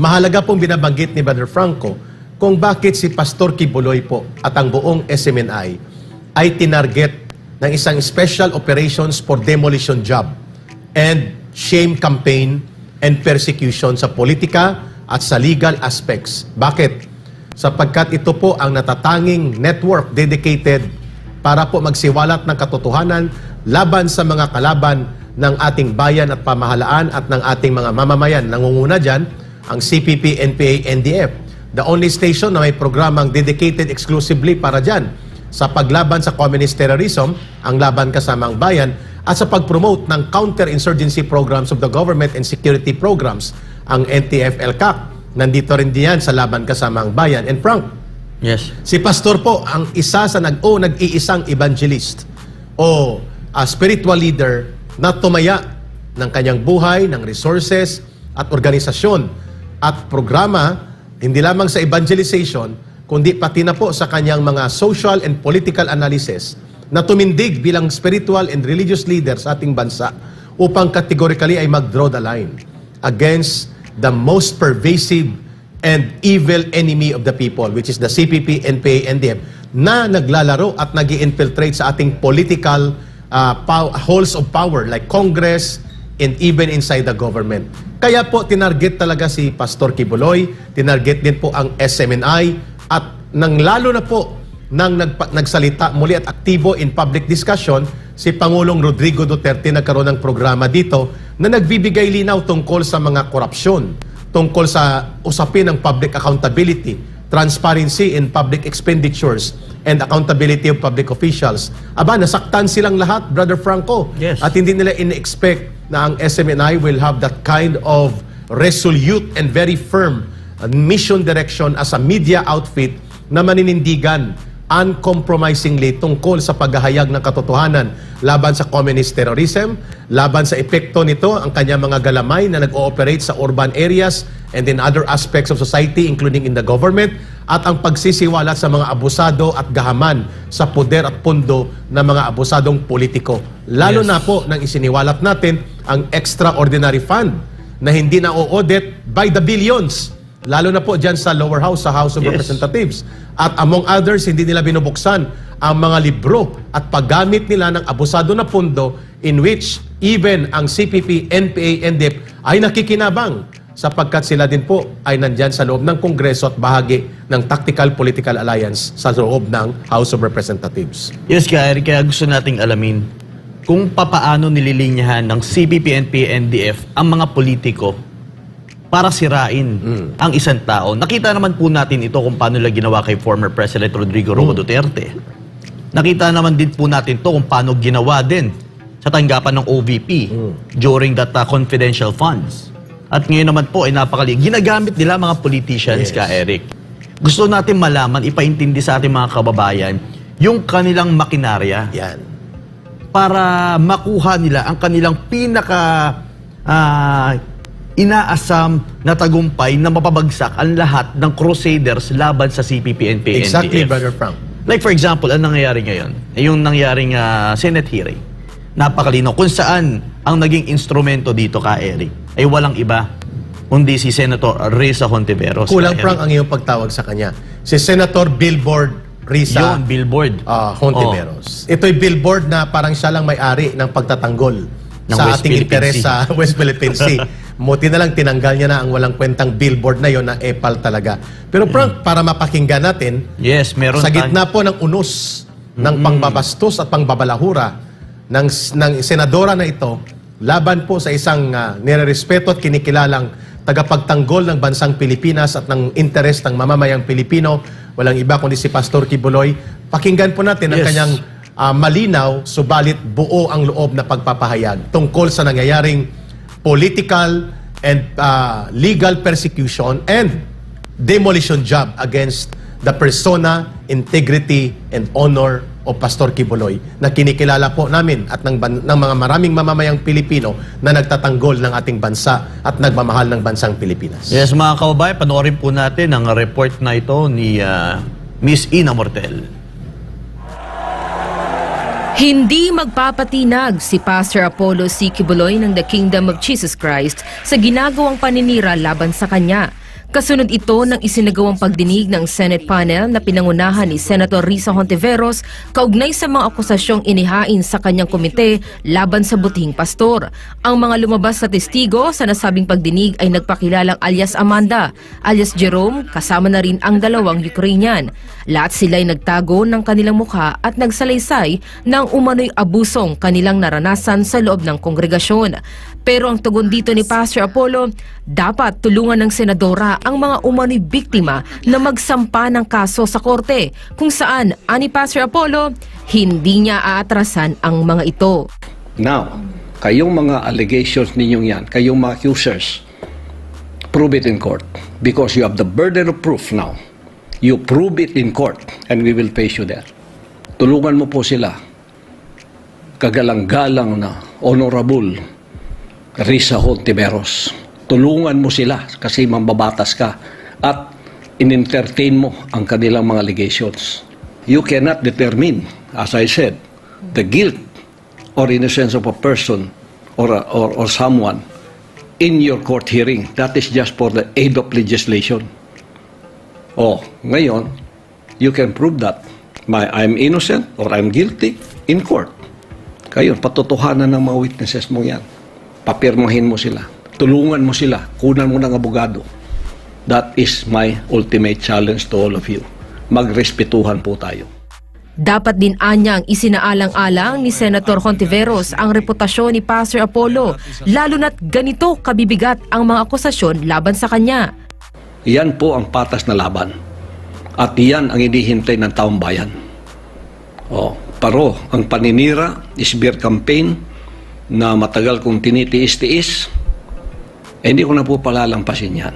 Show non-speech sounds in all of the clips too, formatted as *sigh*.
mahalaga pong binabanggit ni Brother Franco kung bakit si Pastor Kibuloy po at ang buong SMNI ay tinarget ng isang Special Operations for Demolition Job and shame campaign and persecution sa politika at sa legal aspects. Bakit? Sapagkat ito po ang natatanging network dedicated para po magsiwalat ng katotohanan laban sa mga kalaban ng ating bayan at pamahalaan at ng ating mga mamamayan. Nangunguna dyan ang CPP, NPA, NDF. The only station na may programang dedicated exclusively para dyan sa paglaban sa communist terrorism, ang Laban Kasamang Bayan, at sa pag-promote ng counter-insurgency programs of the government and security programs, ang NTF-LCAC. Nandito rin diyan sa Laban Kasamang Bayan. And Frank, Yes. Si pastor po ang isa sa nag o nag-iisang evangelist o a spiritual leader na tumaya ng kanyang buhay, ng resources at organisasyon at programa hindi lamang sa evangelization kundi pati na po sa kanyang mga social and political analysis na tumindig bilang spiritual and religious leader sa ating bansa upang categorically ay mag-draw the line against the most pervasive and evil enemy of the people, which is the CPP, NPA, NDF, na naglalaro at nag infiltrate sa ating political uh, halls of power like Congress and even inside the government. Kaya po, tinarget talaga si Pastor Kibuloy, tinarget din po ang SMNI, at nang lalo na po nang nagpa- nagsalita muli at aktibo in public discussion, si Pangulong Rodrigo Duterte nagkaroon ng programa dito na nagbibigay linaw tungkol sa mga korupsyon, tungkol sa usapin ng public accountability, transparency in public expenditures, and accountability of public officials. Aba, nasaktan silang lahat, Brother Franco. Yes. At hindi nila in-expect na ang SMNI will have that kind of resolute and very firm uh, mission direction as a media outfit na maninindigan uncompromisingly tungkol sa paghahayag ng katotohanan laban sa communist terrorism, laban sa epekto nito ang kanyang mga galamay na nag-ooperate sa urban areas and in other aspects of society including in the government at ang pagsisiwalat sa mga abusado at gahaman sa poder at pundo ng mga abusadong politiko. Lalo Yes. na po nang isiniwalat natin ang extraordinary fund na hindi na audit by the billions. Lalo na po dyan sa lower house, sa House of Yes. Representatives. At among others, hindi nila binubuksan ang mga libro at paggamit nila ng abusado na pundo in which even ang CPP, NPA, NDF ay nakikinabang sapagkat sila din po ay nandyan sa loob ng Kongreso at bahagi ng Tactical Political Alliance sa loob ng House of Representatives. Yes, kaya, kaya gusto nating alamin kung papaano nililinyahan ng CPP, NPA, NDF ang mga politiko para sirain ang isang tao. Nakita naman po natin ito kung paano nila ginawa kay former President Rodrigo Roa Duterte. Nakita naman din po natin to kung paano ginawa din sa tanggapan ng OVP during that uh, confidential funds. At ngayon naman po ay napakali. Ginagamit nila mga politicians Yes. ka, Eric. Gusto natin malaman, ipaintindi sa ating mga kababayan yung kanilang makinarya Yan. Para makuha nila ang kanilang pinaka ah, inaasam na tagumpay na mapabagsak ang lahat ng crusaders laban sa CPP, NPA, Exactly. Brother Frank. Like for example, ang nangyayari ngayon, ay yung nangyaring ah, Senate hearing. Napakalino kung saan ang naging instrumento dito ka, Eric, ay walang iba kundi si Senator Reza Hontiveros. Kulang, Frank, ang iyong pagtawag sa kanya. Si Senator Billboard Risa Yun, billboard. uh, Hontiveros. Ito'y billboard na parang siya lang may-ari ng pagtatanggol Ng sa West ating Philippine interes Sea. sa *laughs* West Philippine Sea. Muti na lang tinanggal niya na ang walang kwentang billboard na yon na epal talaga. Pero Frank, para mapakinggan natin, Yes, meron sa gitna po ng unos ng pangbabastos at pangbabalahura ng, ng senadora na ito, laban po sa isang uh, nirerespeto at kinikilalang tagapagtanggol ng bansang Pilipinas at ng interes ng mamamayang Pilipino, walang iba kundi si Pastor Kibuloy. Pakinggan po natin ang Yes. kanyang ah, malinaw, subalit buo ang loob na pagpapahayag tungkol sa nangyayaring political and ah, legal persecution and demolition job against the persona, integrity, and honor of Pastor Kibuloy na kinikilala po namin at ng, ng mga maraming mamamayang Pilipino na nagtatanggol ng ating bansa at nagmamahal ng bansang Pilipinas. Yes, mga kababayan, panoorin po natin ang report na ito ni ah, Miss Ina Mortel. Hindi magpapatinag si Pastor Apollo C. Kibuloy ng The Kingdom of Jesus Christ sa ginagawang paninira laban sa kanya. Kasunod ito ng isinagawang pagdinig ng Senate panel na pinangunahan ni Senator Risa Hontiveros kaugnay sa mga akusasyong inihain sa kanyang komite laban sa butihing pastor. Ang mga lumabas sa testigo sa nasabing pagdinig ay nagpakilalang alias Amanda, alias Jerome, kasama na rin ang dalawang Ukrainian. Lahat sila ay nagtago ng kanilang mukha at nagsalaysay ng umano'y abusong kanilang naranasan sa loob ng kongregasyon. Pero ang tugon dito ni Pastor Apollo, dapat tulungan ng senadora ang mga umano'y biktima na magsampa ng kaso sa korte kung saan, ani Pastor Apollo, hindi niya aatrasan ang mga ito. Now, kayong mga allegations ninyong yan, kayong mga accusers, prove it in court because you have the burden of proof now. You prove it in court and we will face you there. Tulungan mo po sila. Kagalang-galang na honorable Risa Hontiveros. Tulungan mo sila kasi mambabatas ka at in-entertain mo ang kanilang mga allegations. You cannot determine, as I said, the guilt or innocence of a person or, a, or, or someone in your court hearing. That is just for the aid of legislation. Oh, ngayon, you can prove that my, I'm innocent or I'm guilty in court. Kayo, patotohanan ng mga witnesses mo yan. Papirmahin mo sila. Tulungan mo sila. Kunan mo ng abogado. That is my ultimate challenge to all of you. Magrespetuhan po tayo. Dapat din anyang isinaalang-alang ni Senator Hontiveros ang reputasyon ni Pastor Apollo, lalo na't ganito kabibigat ang mga akusasyon laban sa kanya. Yan po ang patas na laban. At yan ang inihintay ng taong bayan. Oh, paro, ang paninira, smear campaign na matagal kong tinitiis-tiis, eh, hindi ko na po palalampasin yan.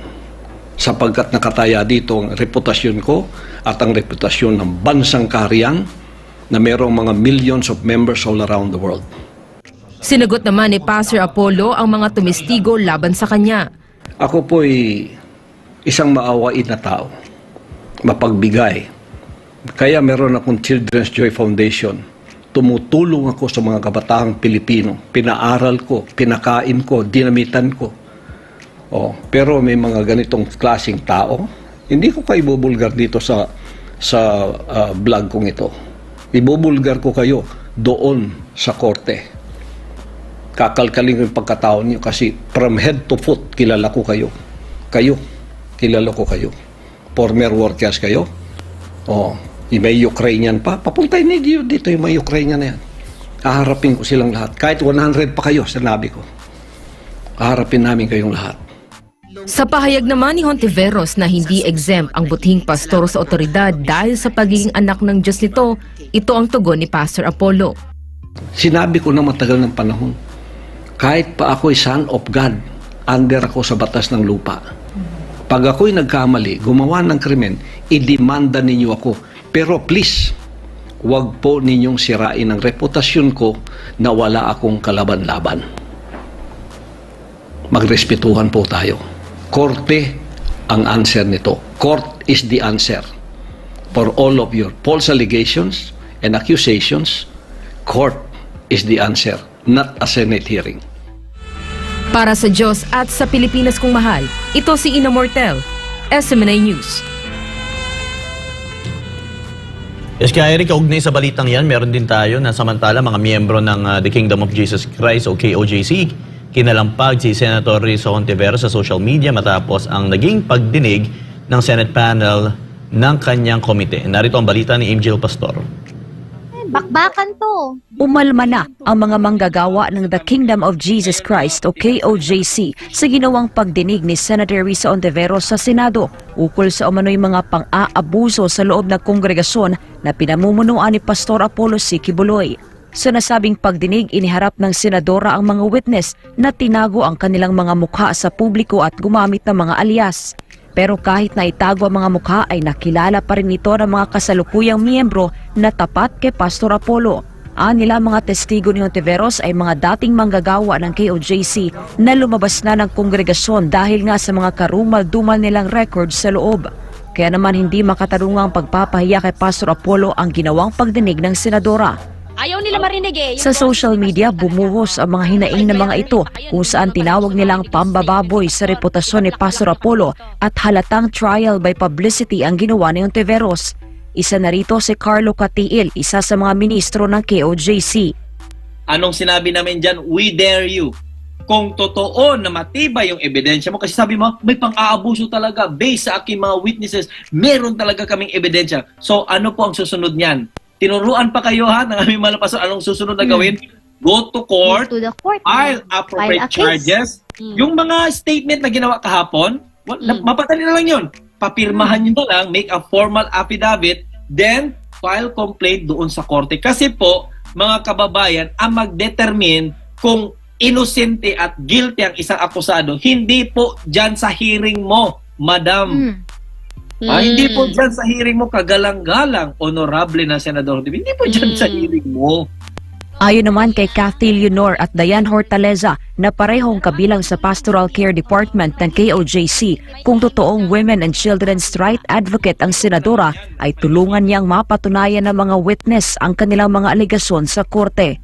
Sapagkat nakataya dito ang reputasyon ko at ang reputasyon ng bansang kaharian na mayroong mga millions of members all around the world. Sinagot naman ni Pastor Apollo ang mga tumestigo laban sa kanya. Ako po'y isang maawain na tao, mapagbigay. Kaya meron akong Children's Joy Foundation. Tumutulong ako sa mga kabataang Pilipino. Pinaaral ko, pinakain ko, dinamitan ko. Oh, pero may mga ganitong klasing tao. Hindi ko kayo ibubulgar dito sa sa ah, vlog kong ito. Ibubulgar ko kayo doon sa korte kakalkalin ko yung pagkatao niyo kasi from head to foot, kilala ko kayo. Kayo, kilala ko kayo. Former workers kayo. Oh, yung may Ukrainian pa. Papuntay niyo dito yung may Ukrainian na yan. Kaharapin ko silang lahat. Kahit 100 pa kayo, sinabi ko. Kaharapin namin kayong lahat. Sa pahayag naman ni Hontiveros na hindi exempt ang butihing pastor sa otoridad dahil sa pagiging anak ng Diyos nito, ito ang tugon ni Pastor Apollo. Sinabi ko na matagal ng panahon, kahit pa ako'y son of God, under ako sa batas ng lupa. Pag ako'y nagkamali, gumawa ng krimen, idemanda ninyo ako. Pero please, huwag po ninyong sirain ang reputasyon ko na wala akong kalaban-laban. Magrespetuhan po tayo. Korte ang answer nito. Court is the answer for all of your false allegations and accusations. Court is the answer, not a Senate hearing. Para sa Diyos at sa Pilipinas kong mahal, ito si Ina Mortel, SMNA News. Yes, kaya Eric, kaugnay sa balitang yan, meron din tayo na samantala mga miyembro ng ah, The Kingdom of Jesus Christ o KOJC, kinalampag si Senator Rizzo Ontiveros sa social media matapos ang naging pagdinig ng Senate panel ng kanyang komite. Narito ang balita ni Angel Pastor. Bakbakan to. Umalma na ang mga manggagawa ng The Kingdom of Jesus Christ o KOJC sa ginawang pagdinig ni Senator Risa Ontiveros sa Senado ukol sa umano'y mga pang-aabuso sa loob ng kongregasyon na pinamumunuan ni Pastor Apollo C. Kibuloy. Sa nasabing pagdinig, iniharap ng senadora ang mga witness na tinago ang kanilang mga mukha sa publiko at gumamit ng mga alias. Pero kahit na itago ang mga mukha ay nakilala pa rin ito ng mga kasalukuyang miyembro na tapat kay Pastor Apollo. Ang nila mga testigo ni Ontiveros ay mga dating manggagawa ng KOJC na lumabas na ng kongregasyon dahil nga sa mga karumal-dumal nilang records sa loob. Kaya naman hindi makatarungang pagpapahiya kay Pastor Apollo ang ginawang pagdinig ng senadora. Ayaw nila marinig eh. Sa social media, bumuhos ang mga hinaing ng mga ito kung saan tinawag nilang pambababoy sa reputasyon ni Pastor Apollo at halatang trial by publicity ang ginawa ni Ontiveros. Isa na rito si Carlo Catiil, isa sa mga ministro ng KOJC. Anong sinabi namin dyan? We dare you. Kung totoo na matibay yung ebidensya mo, kasi sabi mo, may pang-aabuso talaga based sa aking mga witnesses, meron talaga kaming ebidensya. So ano po ang susunod niyan? Tinuruan pa kayo ha ng aming malapasan anong susunod na gawin? Go to court, to the court. file File appropriate a case. charges. Yung mga statement na ginawa kahapon, well, na- mapadali na lang yun. Papirmahan nyo na lang, make a formal affidavit, then file complaint doon sa korte. Kasi po, mga kababayan, ang mag-determine kung inosente at guilty ang isang akusado, hindi po dyan sa hearing mo, madam. Mm. Ah, hindi po Mm. dyan sa hearing mo kagalang-galang, honorable na senador. Hindi po dyan sa Mm. hearing mo. Ayon naman kay Kathy Leonor at Diane Hortaleza na parehong kabilang sa Pastoral Care Department ng KOJC, kung totoong women and children's right advocate ang senadora ay tulungan niyang mapatunayan ng mga witness ang kanilang mga aligasyon sa korte.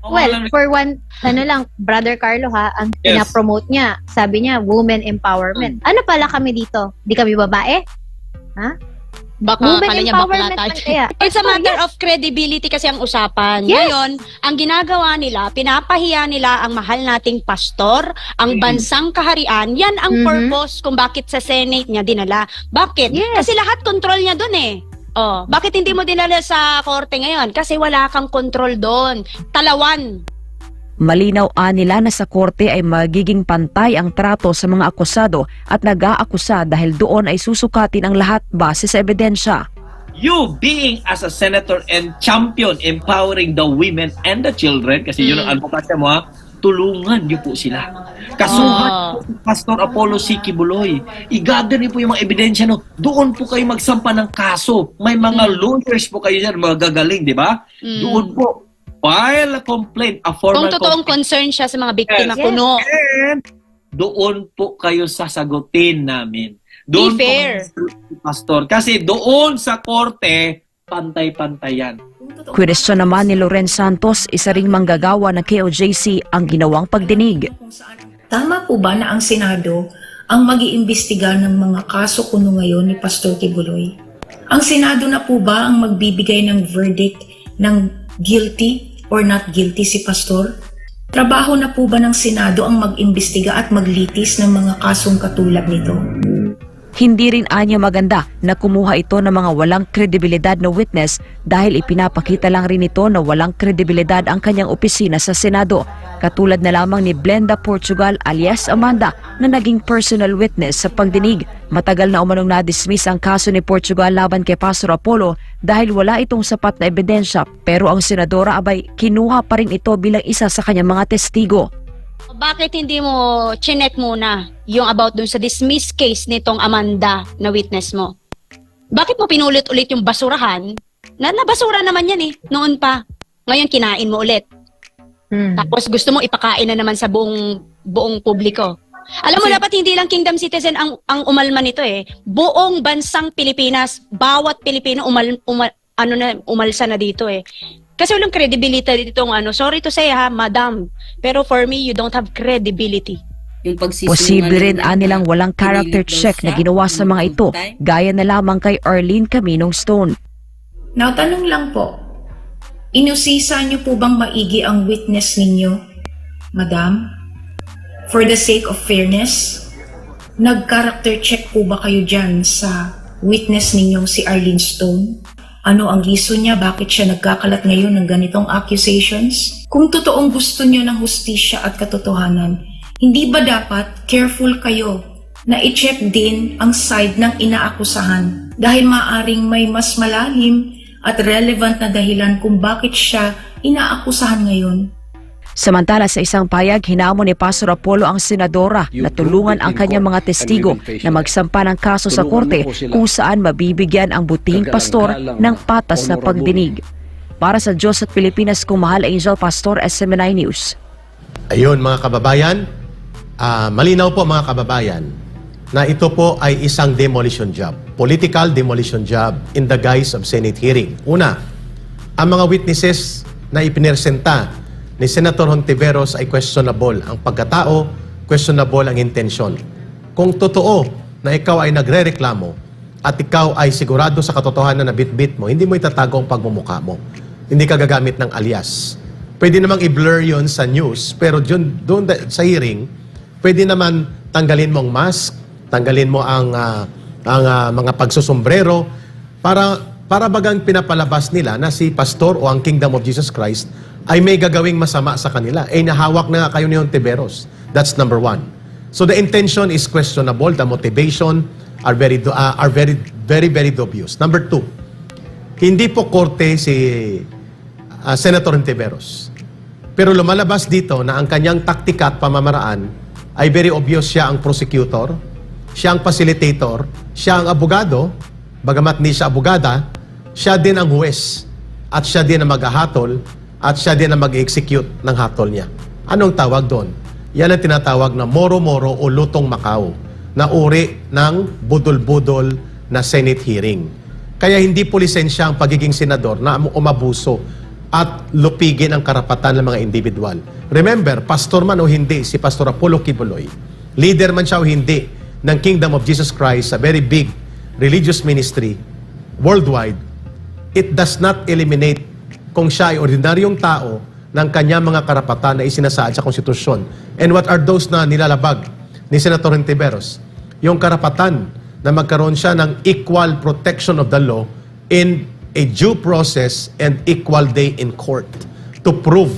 Well, for one, ano lang, Brother Carlo ha, ang Yes. pinapromote niya, sabi niya, women empowerment. Ano pala kami dito? Di kami babae? Baka Women kala niya bakla tayo. kaya. It's a matter of credibility kasi ang usapan. Yes. Ngayon, ang ginagawa nila, pinapahiya nila ang mahal nating pastor, ang bansang kaharian. Yan ang Mhm. purpose kung bakit sa Senate niya dinala. Bakit? Yes. Kasi lahat control niya dun eh. Oh, bakit hindi mo dinala sa korte ngayon? Kasi wala kang control doon. Talawan. Malinaw nila na sa korte ay magiging pantay ang trato sa mga akusado at nag-aakusa dahil doon ay susukatin ang lahat base sa ebidensya. you being as a senator and champion empowering the women and the children, kasi yun ang advokasya mo ha, tulungan niyo po sila. Kasuhan Ah. po si Pastor Apollo C. Kibuloy. Igather niyo po yung mga ebidensya no. Doon po kayo magsampa ng kaso. May mga lawyers po kayo dyan, mga gagaling, di ba? Mm. Doon po, file a complaint, a formal Kung totoong complaint. concern siya sa mga biktima Yes. kuno. And doon po kayo sasagutin namin. Doon Be fair. po Pastor. Kasi doon sa korte, pantay-pantay yan. Kwestiyon naman ni Loren Santos, isa ring manggagawa ng KOJC ang ginawang pagdinig. Tama po ba na ang Senado ang mag-iimbestiga ng mga kaso kuno ngayon ni Pastor Tibuloy? Ang Senado na po ba ang magbibigay ng verdict ng guilty or not guilty si Pastor? Trabaho na po ba ng Senado ang mag-imbestiga at maglitis ng mga kasong katulad nito? Hindi rin anya maganda na kumuha ito ng mga walang kredibilidad na witness dahil ipinapakita lang rin ito na walang kredibilidad ang kanyang opisina sa Senado. Katulad na lamang ni Blenda Portugal alias Amanda na naging personal witness sa pagdinig. Matagal na umanong na-dismiss ang kaso ni Portugal laban kay Pastor Apollo dahil wala itong sapat na ebidensya pero ang senadora abay kinuha pa rin ito bilang isa sa kanyang mga testigo. Bakit hindi mo chinek muna yung about dun sa dismiss case nitong Amanda na witness mo? Bakit mo pinulit ulit yung basurahan? Na nabasura naman yan eh, noon pa. Ngayon kinain mo ulit. Mm. Tapos gusto mo ipakain na naman sa buong buong publiko. Alam mo dapat hindi lang kingdom citizen ang ang umalma nito eh. Buong bansang Pilipinas, bawat Pilipino umal, umal ano na umalsa na dito eh. Kasi walang credibility dito ng ano. Sorry to say ha, madam. Pero for me, you don't have credibility. Posible rin anilang walang character check na ginawa sa mga ito, gaya na lamang kay Arlene Caminong Stone. Now, tanong lang po, inusisa niyo po bang maigi ang witness ninyo, Madam? For the sake of fairness, nag-character check po ba kayo dyan sa witness ninyong si Arlene Stone? Ano ang reason niya? Bakit siya nagkakalat ngayon ng ganitong accusations? Kung totoong gusto niyo ng hustisya at katotohanan, hindi ba dapat careful kayo na i-check din ang side ng inaakusahan dahil maaring may mas malalim at relevant na dahilan kung bakit siya inaakusahan ngayon? Samantala sa isang payag, hinamon ni Pastor Apollo ang senadora na tulungan ang kanyang mga testigo na magsampa ng kaso sa korte kung saan mabibigyan ang butihing pastor ng patas na pagdinig. Para sa Diyos at Pilipinas, kumahal Angel Pastor, SMNI News. Ayun mga kababayan, ah, malinaw po mga kababayan na ito po ay isang demolition job. Political demolition job in the guise of Senate hearing. Una, ang mga witnesses na ipiniresenta ni Senator Hontiveros ay questionable. Ang pagkatao, questionable ang intensyon. Kung totoo na ikaw ay nagre-reklamo at ikaw ay sigurado sa katotohanan na bit-bit mo, hindi mo itatago ang pagmumukha mo. Hindi ka gagamit ng alias. Pwede namang i-blur yon sa news, pero dun, dun sa hearing, pwede naman tanggalin mo ang mask, tanggalin mo ang, ah, ang ah, mga pagsusombrero, para, para bagang pinapalabas nila na si pastor o ang Kingdom of Jesus Christ ay may gagawing masama sa kanila. Eh, nahawak na nga kayo ni Ontiveros. That's number one. So the intention is questionable, the motivation are very, ah, are very, very, very dubious. Number two, hindi po korte si ah, Senator Ontiveros. Pero lumalabas dito na ang kanyang taktika at pamamaraan ay very obvious siya ang prosecutor, siya ang facilitator, siya ang abogado, bagamat hindi siya abogada, siya din ang huwes at siya din ang maghahatol at siya din ang mag-execute ng hatol niya. Anong tawag doon? Yan ang tinatawag na moro-moro o lutong Macau na uri ng budol-budol na Senate hearing. Kaya hindi po lisensya ang pagiging senador na umabuso at lupigin ang karapatan ng mga individual. Remember, pastor man o hindi, si Pastor Apollo Kibuloy, leader man siya o hindi ng Kingdom of Jesus Christ, a very big religious ministry worldwide, it does not eliminate kung siya ay ordinaryong tao ng kanyang mga karapatan na isinasaad sa konstitusyon. And what are those na nilalabag ni Senator Hontiveros? Yung karapatan na magkaroon siya ng equal protection of the law in a due process and equal day in court to prove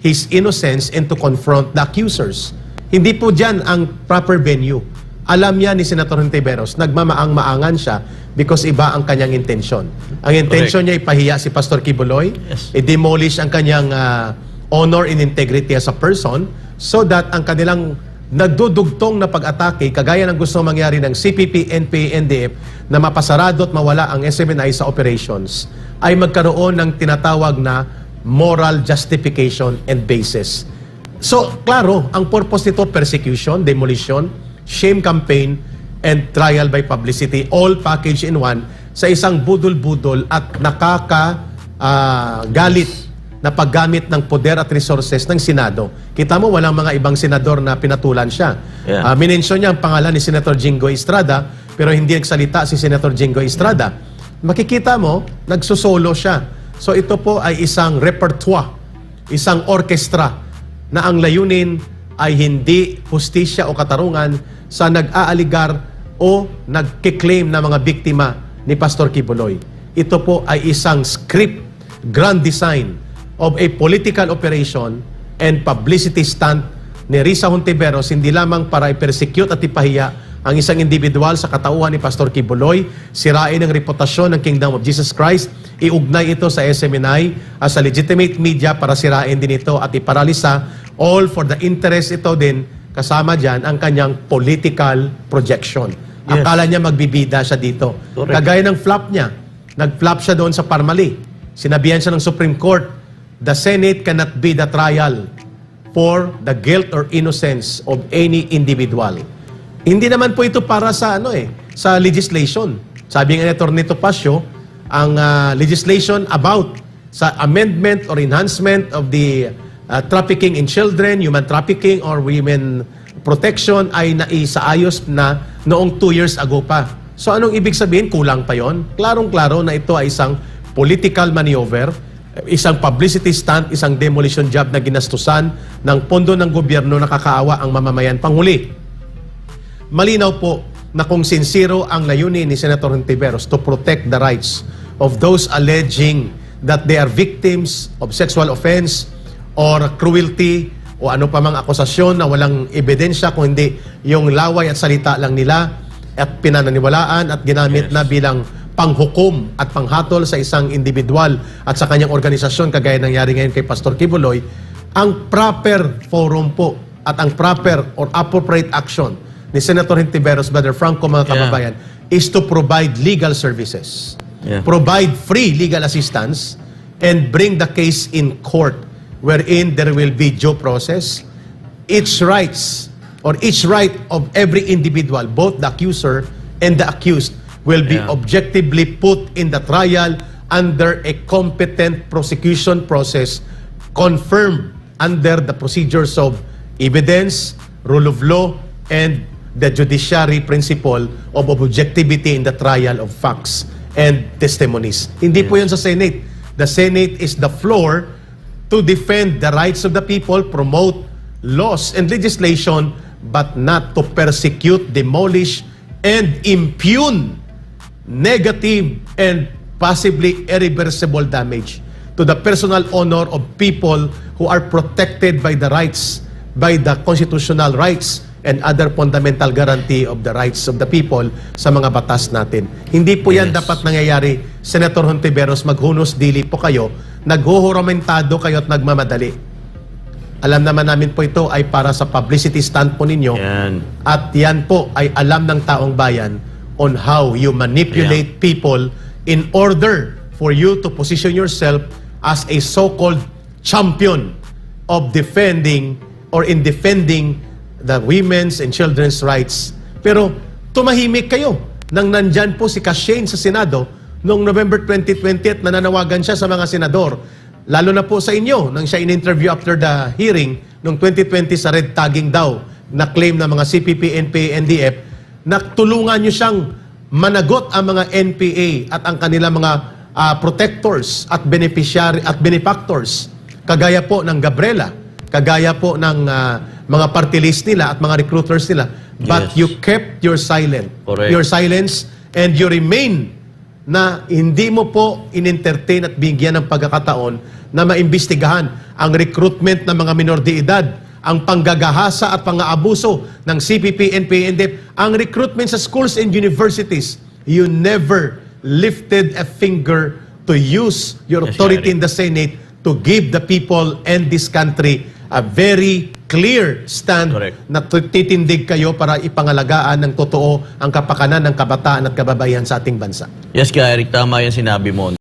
his innocence and to confront the accusers. Hindi po dyan ang proper venue. Alam niya ni Senator Hontiveros, nagmamaang-maangan siya because iba ang kanyang intensyon. Ang intensyon niya ipahiya si Pastor Kibuloy, Yes. i-demolish ang kanyang ah, honor and integrity as a person so that ang kanilang nagdudugtong na pag-atake, kagaya ng gusto mangyari ng CPP, NPA, NDF, na mapasarado at mawala ang SMNI sa operations, ay magkaroon ng tinatawag na moral justification and basis. So, klaro, ang purpose nito, persecution, demolition, shame campaign, and trial by publicity, all packaged in one, sa isang budol-budol at nakaka ah, galit na paggamit ng poder at resources ng Senado. Kita mo, walang mga ibang senador na pinatulan siya. Yeah. Ah, minensyon niya ang pangalan ni Senator Jingo Estrada, pero hindi nagsalita si Senator Jingo Estrada. Makikita mo, nagsusolo siya. So ito po ay isang repertoire, isang orkestra na ang layunin ay hindi hustisya o katarungan sa nag-aaligar o nagkiklaim na mga biktima ni Pastor Kibuloy. Ito po ay isang script, grand design of a political operation and publicity stunt ni Risa Hontiveros hindi lamang para i-persecute at ipahiya ang isang individual sa katauhan ni Pastor Kibuloy, sirain ang reputasyon ng Kingdom of Jesus Christ, iugnay ito sa SMNI as a legitimate media para sirain din ito at iparalisa all for the interest ito din kasama dyan ang kanyang political projection. Yes. Akala niya magbibida siya dito. Correct. Kagaya ng flop niya. Nag-flop siya doon sa Parmali. Sinabihan siya ng Supreme Court, the Senate cannot be the trial for the guilt or innocence of any individual. Hindi naman po ito para sa ano eh, sa legislation. Sabi nga ni Atty. Topacio, ang ah, legislation about sa amendment or enhancement of the ah, trafficking in children, human trafficking or women protection ay naisaayos na noong two years ago pa. So anong ibig sabihin? Kulang pa yon? Klarong-klaro na ito ay isang political maneuver, isang publicity stunt, isang demolition job na ginastusan ng pondo ng gobyerno na kakaawa ang mamamayan. Panghuli, malinaw po na kung sincero ang layunin ni Senator Hontiveros to protect the rights of those alleging that they are victims of sexual offense or cruelty o ano pa mang akusasyon na walang ebidensya kung hindi yung laway at salita lang nila at pinananiwalaan at ginamit Yes. na bilang panghukom at panghatol sa isang individual at sa kanyang organisasyon kagaya nangyari ngayon kay Pastor Kibuloy, ang proper forum po at ang proper or appropriate action ni Senator Hintiveros, Brother Franco, mga Yeah. kababayan, is to provide legal services. Yeah. Provide free legal assistance and bring the case in court wherein there will be due process. Each rights or each right of every individual, both the accuser and the accused, will be Yeah. objectively put in the trial under a competent prosecution process confirmed under the procedures of evidence, rule of law, and the judiciary principle of objectivity in the trial of facts and testimonies. Hindi po yun sa Senate. The Senate is the floor to defend the rights of the people, promote laws and legislation, but not to persecute, demolish, and impugn negative and possibly irreversible damage to the personal honor of people who are protected by the rights, by the constitutional rights and other fundamental guarantee of the rights of the people sa mga batas natin. Hindi po yan Yes. dapat nangyayari. Senator Hontiveros, maghunos dili po kayo, naghuhuramentado kayo at nagmamadali. Alam naman namin po ito ay para sa publicity stunt po ninyo. Yan. At yan po ay alam ng taong bayan on how you manipulate people in order for you to position yourself as a so-called champion of defending or in defending the women's and children's rights. Pero tumahimik kayo nang nandyan po si Kashane sa Senado noong November 2020 at nananawagan siya sa mga senador. Lalo na po sa inyo, nang siya in-interview after the hearing noong 2020 sa red tagging daw na claim ng mga CPP, NPA, NDF, na tulungan nyo siyang managot ang mga NPA at ang kanilang mga ah, protectors at beneficiary at benefactors. Kagaya po ng Gabriela, kagaya po ng ah, mga party list nila at mga recruiters nila. But Yes. you kept your silent. Correct. Your silence and you remain na hindi mo po in-entertain at bigyan ng pagkakataon na maimbestigahan ang recruitment ng mga minor de edad, ang panggagahasa at pang-aabuso ng CPP, NPA, NDF, ang recruitment sa schools and universities. You never lifted a finger to use your authority in the Senate to give the people and this country a very clear stand Correct. na titindig kayo para ipangalagaan ng totoo ang kapakanan ng kabataan at kababayan sa ating bansa. Yes, kaya Eric, tama yung sinabi mo.